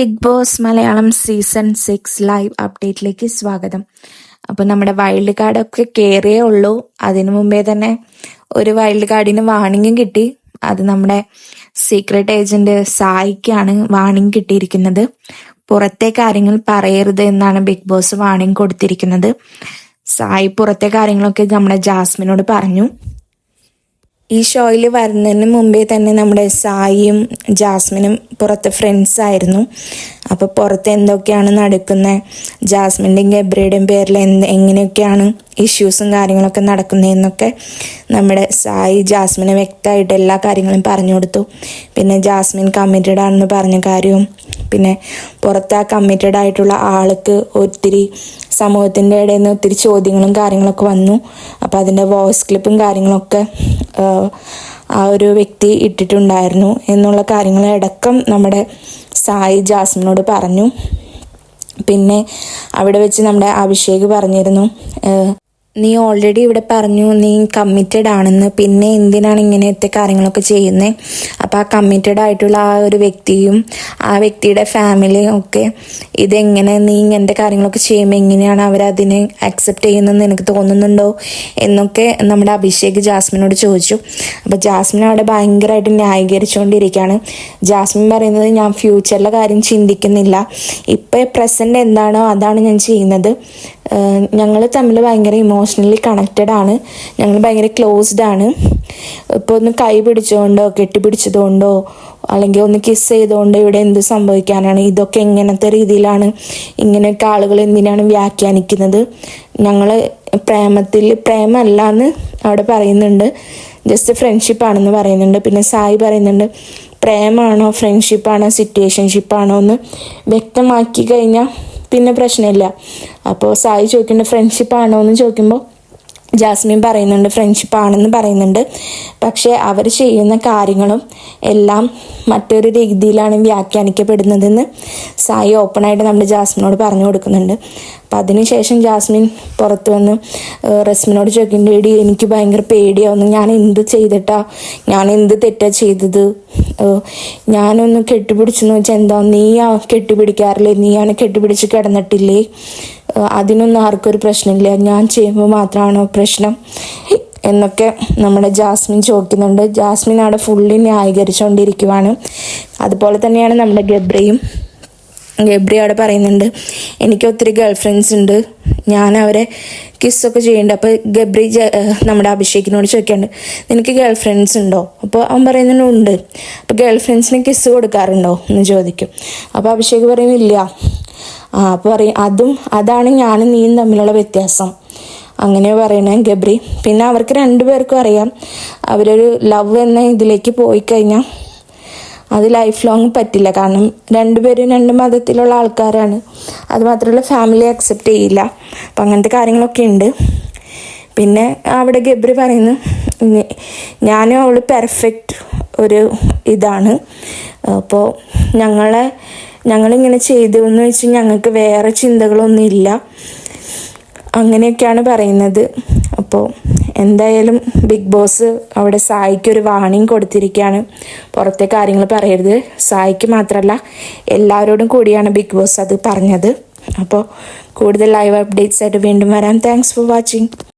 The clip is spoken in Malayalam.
Big Boss Malayalam season six live അപ്ഡേറ്റിലേക്ക് സ്വാഗതം. അപ്പോൾ നമ്മുടെ വൈൽഡ് കാർഡൊക്കെ കയറിയേ ഉള്ളൂ. അതിനു മുമ്പേ തന്നെ ഒരു വൈൽഡ് കാർഡിന് വാണിംഗും കിട്ടി. അത് നമ്മുടെ സീക്രട്ട് ഏജന്റ് സായിക്കാണ് വാണിംഗ് കിട്ടിയിരിക്കുന്നത്. പുറത്തെ കാര്യങ്ങൾ പറയരുത് എന്നാണ് ബിഗ് ബോസ് വാണിംഗ് കൊടുത്തിരിക്കുന്നത്. സായി പുറത്തെ കാര്യങ്ങളൊക്കെ നമ്മുടെ ജാസ്മിനോട് പറഞ്ഞു. ഈ ഷോയിൽ വരുന്നതിന് മുമ്പേ തന്നെ നമ്മുടെ സായിയും ജാസ്മിനും പുറത്ത് ഫ്രണ്ട്സ് ആയിരുന്നു. അപ്പോൾ പുറത്ത് എന്തൊക്കെയാണ് നടക്കുന്നത് ജാസ്മിന്റെയും ഗബ്രയുടെയും പേരിൽ എന്ത് എങ്ങനെയൊക്കെയാണ് ഇഷ്യൂസും കാര്യങ്ങളൊക്കെ നടക്കുന്നതെന്നൊക്കെ നമ്മുടെ സായി ജാസ്മിനെ വ്യക്തമായിട്ട് എല്ലാ കാര്യങ്ങളും പറഞ്ഞു കൊടുത്തു. പിന്നെ ജാസ്മിൻ കമ്മിറ്റഡ് ആണെന്ന് പറഞ്ഞ കാര്യവും പിന്നെ പുറത്ത് ആ കമ്മിറ്റഡ് ആയിട്ടുള്ള ആൾക്ക് ഒത്തിരി സമൂഹത്തിന്റെ ഇടയിൽ നിന്ന് ഒത്തിരി ചോദ്യങ്ങളും കാര്യങ്ങളൊക്കെ വന്നു. അപ്പോൾ അതിന്റെ വോയിസ് ക്ലിപ്പും കാര്യങ്ങളൊക്കെ ആ ഒരു വ്യക്തി ഇട്ടിട്ടുണ്ടായിരുന്നു എന്നുള്ള കാര്യങ്ങളടക്കം നമ്മുടെ സായി ജാസ്മിനോട് പറഞ്ഞു. പിന്നെ അവിടെ വെച്ച് നമ്മുടെ അഭിഷേക് പറഞ്ഞിരുന്നു നീ ഓൾറെഡി ഇവിടെ പറഞ്ഞു നീ കമ്മിറ്റഡ് ആണെന്ന്. പിന്നെ എന്തിനാണ് ഇങ്ങനത്തെ കാര്യങ്ങളൊക്കെ ചെയ്യുന്നത് അപ്പോൾ ആ കമ്മിറ്റഡ് ആയിട്ടുള്ള ആ ഒരു വ്യക്തിയും ആ വ്യക്തിയുടെ ഫാമിലിയും ഒക്കെ ഇതെങ്ങനെ നീ ഇങ്ങനത്തെ കാര്യങ്ങളൊക്കെ ചെയ്യുമ്പോൾ എങ്ങനെയാണ് അവരതിനെ അക്സെപ്റ്റ് ചെയ്യുന്നതെന്ന് എനിക്ക് തോന്നുന്നുണ്ടോ? എന്നൊക്കെ നമ്മുടെ അഭിഷേക് ജാസ്മിനോട് ചോദിച്ചു. അപ്പോൾ ജാസ്മിൻ അവിടെ ഭയങ്കരമായിട്ട് ന്യായീകരിച്ചുകൊണ്ടിരിക്കുകയാണ്. ജാസ്മിൻ പറയുന്നത് ഞാൻ ഫ്യൂച്ചറിലെ കാര്യം ചിന്തിക്കുന്നില്ല. ഇപ്പോൾ പ്രസന്റ് എന്താണോ അതാണ് ഞാൻ ചെയ്യുന്നത്. ഞങ്ങൾ തമ്മിൽ ഭയങ്കര ഇമോഷണലി കണക്റ്റഡ് ആണ്. ഞങ്ങൾ ഭയങ്കര ക്ലോസ്ഡ് ആണ്. ഇപ്പോൾ ഒന്ന് കൈ പിടിച്ചുകൊണ്ടോ കെട്ടിപ്പിടിച്ചതുകൊണ്ടോ അല്ലെങ്കിൽ ഒന്ന് കിസ് ചെയ്തുകൊണ്ടോ ഇവിടെ എന്ത് സംഭവിക്കാനാണ് ഇതൊക്കെ എങ്ങനത്തെ രീതിയിലാണ് ഇങ്ങനെയൊക്കെ ആളുകൾ എന്തിനാണ് വ്യാഖ്യാനിക്കുന്നത്. ഞങ്ങൾ പ്രേമത്തിൽ പ്രേമല്ല എന്ന് അവിടെ പറയുന്നുണ്ട്. ജസ്റ്റ് ഫ്രണ്ട്ഷിപ്പ് ആണെന്ന് പറയുന്നുണ്ട്. പിന്നെ സായി പറയുന്നുണ്ട് പ്രേമാണോ ഫ്രണ്ട്ഷിപ്പാണോ സിറ്റുവേഷൻഷിപ്പാണോ എന്ന് വ്യക്തമാക്കി കഴിഞ്ഞാൽ പിന്നെ പ്രശ്നമില്ല. അപ്പോൾ സായി ചോദിക്കുന്നുണ്ട് ഫ്രണ്ട്ഷിപ്പ് ആണോ? എന്ന് ചോദിക്കുമ്പോൾ ജാസ്മിൻ പറയുന്നുണ്ട് ഫ്രണ്ട്ഷിപ്പ് ആണെന്ന് പറയുന്നുണ്ട്. പക്ഷേ അവർ ചെയ്യുന്ന കാര്യങ്ങളും എല്ലാം മറ്റൊരു രീതിയിലാണ് വ്യാഖ്യാനിക്കപ്പെടുന്നതെന്ന് സായി ഓപ്പണായിട്ട് നമ്മുടെ ജാസ്മിനോട് പറഞ്ഞു കൊടുക്കുന്നുണ്ട്. അപ്പം അതിനുശേഷം ജാസ്മിൻ പുറത്ത് വന്ന് റസ്മിനോട് ചോദിക്കേണ്ടി എനിക്ക് ഭയങ്കര പേടിയാവുന്നു. ഞാൻ എന്ത് ചെയ്തിട്ടാ? ഞാൻ എന്ത് തെറ്റാ ചെയ്തത്? ഞാനൊന്ന് കെട്ടിപ്പിടിച്ചെന്ന് വെച്ചാൽ എന്താ? നീ ആ കെട്ടിപ്പിടിക്കാറില്ലേ? നീയാണ് കെട്ടിപ്പിടിച്ച് കിടന്നിട്ടില്ലേ? അതിനൊന്നും ആർക്കൊരു പ്രശ്നമില്ല. ഞാൻ ചെയ്യുമ്പോൾ മാത്രമാണോ പ്രശ്നം? എന്നൊക്കെ നമ്മുടെ ജാസ്മിൻ ചോദിക്കുന്നുണ്ട്. ജാസ്മിൻ അവിടെ ഫുള്ളി ന്യായീകരിച്ചുകൊണ്ടിരിക്കുവാണ് അതുപോലെ തന്നെയാണ് നമ്മുടെ ഗബ്രയും. ഗബ്രി അവിടെ പറയുന്നുണ്ട് എനിക്ക് ഒത്തിരി ഗേൾ ഫ്രണ്ട്സ് ഉണ്ട്. ഞാൻ അവരെ കിസ്സൊക്കെ ചെയ്യുന്നുണ്ട്. അപ്പോൾ ഗബ്രി നമ്മുടെ അഭിഷേകിനോട് ചോദിക്കാണ്ട് നിനക്ക് ഗേൾ ഫ്രണ്ട്സ് ഉണ്ടോ? അപ്പോൾ അവൻ പറയുന്നുണ്ട് ഉണ്ട്. അപ്പോൾ ഗേൾ ഫ്രണ്ട്സിന് കിസ് കൊടുക്കാറുണ്ടോ എന്ന് ചോദിക്കും. അപ്പോൾ അഭിഷേക് പറയും ഇല്ല. ആ അപ്പോൾ പറയും അതും അതാണ് ഞാനും നീയും തമ്മിലുള്ള വ്യത്യാസം. അങ്ങനെ പറയണേ ഗബ്രി. പിന്നെ അവർക്ക് രണ്ടുപേർക്കും അറിയാം. അവരൊരു ലവ് എന്ന ഇതിലേക്ക് പോയി കഴിഞ്ഞാൽ അത് ലൈഫ് ലോങ് പറ്റില്ല. കാരണം രണ്ടുപേരും രണ്ട് മതത്തിലുള്ള ആൾക്കാരാണ്. അതുമാത്രമല്ല ഫാമിലി അക്സെപ്റ്റ് ചെയ്യില്ല. അപ്പം അങ്ങനത്തെ കാര്യങ്ങളൊക്കെ ഉണ്ട്. പിന്നെ അവിടെ ഗബ്രി പറയുന്നു ഞാനും അവൾ പെർഫെക്റ്റ് ഒരു ഇതാണ്. അപ്പോൾ ഞങ്ങളെ ഞങ്ങളിങ്ങനെ ചെയ്തു എന്ന് വെച്ച് ഞങ്ങൾക്ക് വേറെ ചിന്തകളൊന്നും ഇല്ല അങ്ങനെയൊക്കെയാണ് പറയുന്നത്. അപ്പോൾ എന്തായാലും ബിഗ് ബോസ് അവിടെ സായിക്ക് ഒരു വാണിംഗ് കൊടുത്തിരിക്കുകയാണ്. പുറത്തെ കാര്യങ്ങൾ പറയരുത്. സായിക്ക് മാത്രമല്ല എല്ലാവരോടും കൂടിയാണ് ബിഗ് ബോസ് അത് പറഞ്ഞത്. അപ്പോൾ കൂടുതൽ ലൈവ് അപ്ഡേറ്റ്സ് ആയിട്ട് വീണ്ടും വരാം. Thanks for watching